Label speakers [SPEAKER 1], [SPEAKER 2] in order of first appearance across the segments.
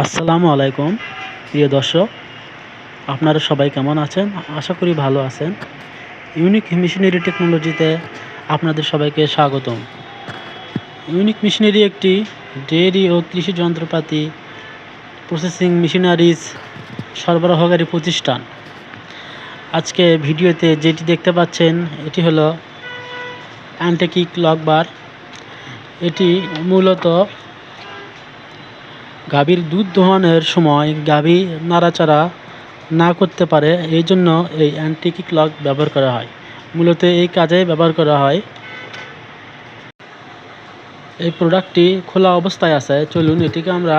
[SPEAKER 1] আসসালামু আলাইকুম, প্রিয় দর্শক। আপনারা সবাই কেমন আছেন? আশা করি ভালো আছেন। ইউনিক মেশিনারি টেকনোলজিতে আপনাদের সবাইকে স্বাগতম। ইউনিক মেশিনারি একটি ডেয়ারি ও কৃষি যন্ত্রপাতি প্রসেসিং মেশিনারিজ সরবরাহকারী প্রতিষ্ঠান। আজকে ভিডিওতে যেটি দেখতে পাচ্ছেন, এটি হলো অ্যান্টেকিক লকবার এটি মূলত গাভীর দুধ দোহানোর সময় গাভী নাড়াচাড়া না করতে পারে, এই জন্য এই অ্যান্টিকিক লক ব্যবহার করা হয়। মূলত এই কাজে ব্যবহার করা হয়। এই প্রোডাক্টটি খোলা অবস্থায় আছে। চলুন এটিকে আমরা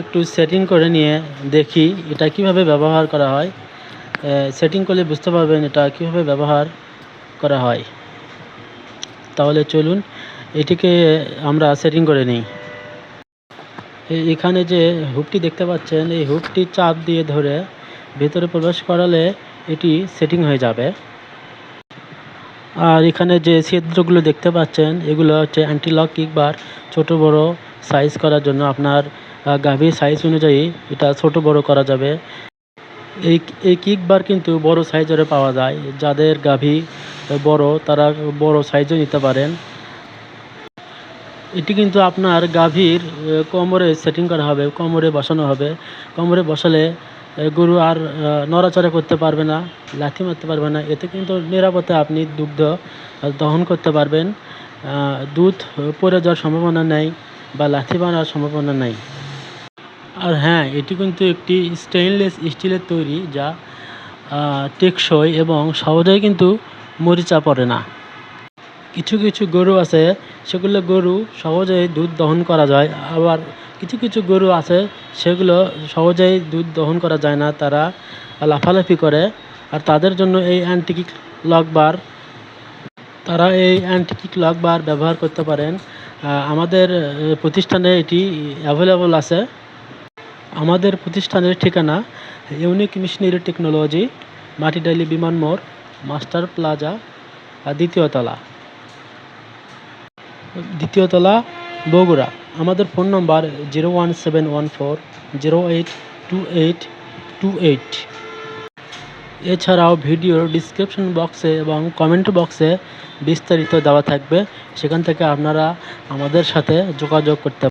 [SPEAKER 1] একটু সেটিং করে নিয়ে দেখি এটা কীভাবে ব্যবহার করা হয়। সেটিং করলে বুঝতে পারবেন এটা কীভাবে ব্যবহার করা হয়। তাহলে চলুন এটিকে আমরা সেটিং করে নিই। এখানে যে হুকটি দেখতে পাচ্ছেন, এই হুকটি চাপ দিয়ে ধরে ভেতরে প্রবেশ করালে এটি সেটিং হয়ে যাবে। আর এখানে যে ছিদ্রগুলো দেখতে পাচ্ছেন, এগুলো হচ্ছে অ্যান্টি লক কিকবার ছোট বড় সাইজ করার জন্য আপনার গাভীর সাইজ অনুযায়ী এটা ছোট বড় করা যাবে। এই এই কিকবার কিন্তু বড় সাইজেরও পাওয়া যায়। যাদের গাভী বড়, তারা বড় সাইজও নিতে পারেন। এটি কিন্তু আপনার গাভীর কোমরে সেটিং করা হবে, কোমরে বসানো হবে। কোমরে বসালে গরু আর নড়াচড়া করতে পারবে না, লাথি মারতে পারবে না। এতে কিন্তু নিরাপদে আপনি দুগ্ধ দহন করতে পারবেন। দুধ পড়ে যাওয়ার সম্ভাবনা নেই বা লাথি মারার সম্ভাবনা নেই। আর হ্যাঁ এটি কিন্তু একটি স্টেইনলেস স্টিলের তৈরি যা টেকসই এবং সহজেই কিন্তু মরিচা পড়ে না। কিছু কিছু গরু আছে, সেগুলো গরু সহজেই দুধ দহন করা যায়। আবার কিছু কিছু গরু আছে, সেগুলো সহজেই দুধ দহন করা যায় না, তারা লাফালাফি করে। আর তাদের জন্য এই অ্যান্টিকিক লকবার তারা এই অ্যান্টিকিক লকবার ব্যবহার করতে পারেন। আমাদের প্রতিষ্ঠানে এটি অ্যাভেলেবল আছে। আমাদের প্রতিষ্ঠানের ঠিকানা ইউনিক মিশনারি টেকনোলজি, মাটিডালি বিমান মোড়, মাস্টার প্লাজা, আর দ্বিতীয় তলা, বগুড়া। আমাদের phone number zero one seven one four, zero eight two eight two eight. এছাড়াও ভিডিওর ডিসক্রিপশন বক্সে এবং কমেন্ট বক্সে বিস্তারিত দেওয়া থাকবে। সেখান থেকে আপনারা আমাদের সাথে যোগাযোগ করতে